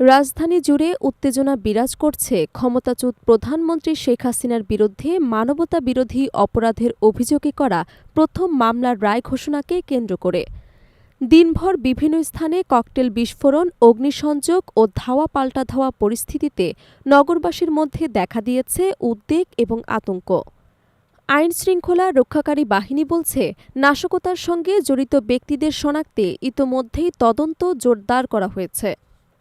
রাজধানী জুড়ে উত্তেজনা বিরাজ করছে ক্ষমতাচ্যুত প্রধানমন্ত্রী শেখ হাসিনার বিরুদ্ধে মানবতা বিরোধী অপরাধের অভিযোগে করা প্রথম মামলার রায় ঘোষণাকে কেন্দ্র করে। দিনভর বিভিন্ন স্থানে ককটেল বিস্ফোরণ, অগ্নিসংযোগ ও ধাওয়া পাল্টা ধাওয়া পরিস্থিতিতে নগরবাসীর মধ্যে দেখা দিয়েছে উদ্বেগ এবং আতঙ্ক। আইন শৃঙ্খলা রক্ষাকারী বাহিনী বলছে, নাশকতার সঙ্গে জড়িত ব্যক্তিদের শনাক্তে ইতোমধ্যেই তদন্ত জোরদার করা হয়েছে।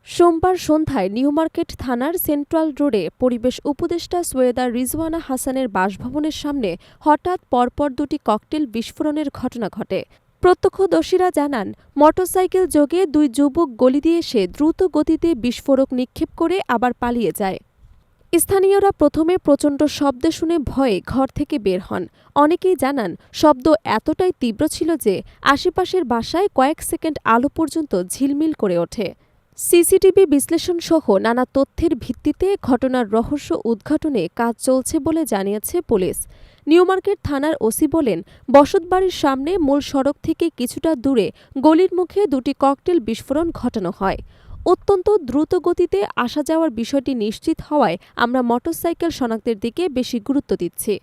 সোমবার সন্ধ্যায় নিউমার্কেট থানার সেন্ট্রাল রোডে পরিবেশ উপদেষ্টা সৈয়দা রিজওয়ানা হাসানের বাসভবনের সামনে হঠাৎ পরপর দুটি ককটেল বিস্ফোরণের ঘটনা ঘটে। প্রত্যক্ষদর্শীরা জানান, মোটরসাইকেল যোগে দুই যুবক গলি দিয়ে এসে দ্রুত গতিতে বিস্ফোরক নিক্ষেপ করে আবার পালিয়ে যায়। স্থানীয়রা প্রথমে প্রচণ্ড শব্দ শুনে ভয়ে ঘর থেকে বের হন। অনেকেই জানান, শব্দ এতটাই তীব্র ছিল যে আশেপাশের বাসায় কয়েক সেকেন্ড আলো পর্যন্ত ঝিলমিল করে ওঠে। সিসিটিভি বিশ্লেষণ সহ নানা তথ্যের ভিত্তিতে ঘটনার রহস্য উদ্ঘাটনে কাজ চলছে বলে জানিয়েছে পুলিশ। নিউমার্কেট থানার ওসি বলেন বসতবাড়ির সামনে মূল সড়ক থেকে কিছুটা দূরে গলির মুখে দুটি ককটেল বিস্ফোরণ ঘটানো হয়। অত্যন্ত দ্রুত গতিতে আসা যাওয়ার বিষয়টি নিশ্চিত হওয়ায় আমরা মোটরসাইকেল শনাক্তের দিকে বেশি গুরুত্ব দিচ্ছি।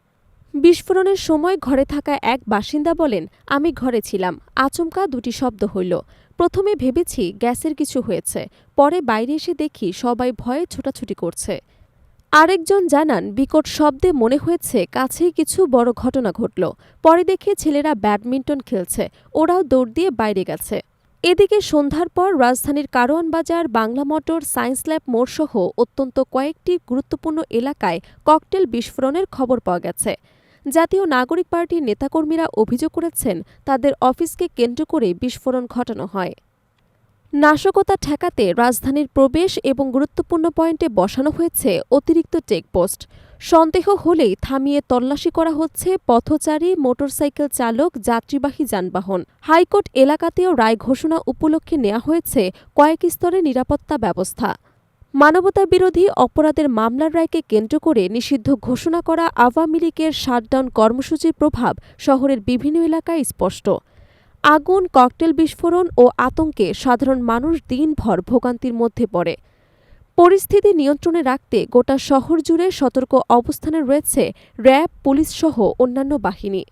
বিস্ফোরণের সময় ঘরে থাকা এক বাসিন্দা বলেন, আমি ঘরে ছিলাম। আচমকা দুটি শব্দ হইল। প্রথমে ভেবেছি গ্যাসের কিছু হয়েছে, পরে বাইরে এসে দেখি সবাই ভয়ে ছোটাছুটি করছে। আরেকজন জানান, বিকট শব্দে মনে হয়েছে কাছেই কিছু বড় ঘটনা ঘটল। পরে দেখে ছেলেরা ব্যাডমিন্টন খেলছে, ওরাও দৌড় দিয়ে বাইরে গেছে। এদিকে সন্ধ্যার পর রাজধানীর Karwan Bazar, Bangla motor, science lab মোড়সহ অত্যন্ত কয়েকটি গুরুত্বপূর্ণ এলাকায় ককটেল বিস্ফোরণের খবর পাওয়া গেছে। জাতীয় নাগরিক পার্টির নেতাকর্মীরা অভিযোগ করেছেন তাদের অফিসকে কেন্দ্র করে বিস্ফোরণ ঘটানো হয়। নাশকতা ঠেকাতে রাজধানীর প্রবেশ এবং গুরুত্বপূর্ণ পয়েন্টে বসানো হয়েছে অতিরিক্ত চেকপোস্ট। সন্দেহ হলেই থামিয়ে তল্লাশি করা হচ্ছে পথচারী, মোটরসাইকেল চালক, যাত্রীবাহী যানবাহন। হাইকোর্ট এলাকাতেও রায় ঘোষণা উপলক্ষে নেওয়া হয়েছে কয়েক স্তরে নিরাপত্তা ব্যবস্থা। মানবতা বিরোধী অপরাধের মামলার রায়কে কেন্দ্র করে নিষিদ্ধ ঘোষণা করা আওয়ামী লীগের শাটডাউন কর্মসূচির প্রভাব শহরের বিভিন্ন এলাকায় স্পষ্ট। আগুন, ককটেল বিস্ফোরণ ও আতঙ্কে সাধারণ মানুষ দিনভর ভোগান্তির মধ্যে পড়ে। পরিস্থিতি নিয়ন্ত্রণে রাখতে গোটা শহর জুড়ে সতর্ক অবস্থানে রয়েছে র্যাব পুলিশসহ অন্যান্য বাহিনী।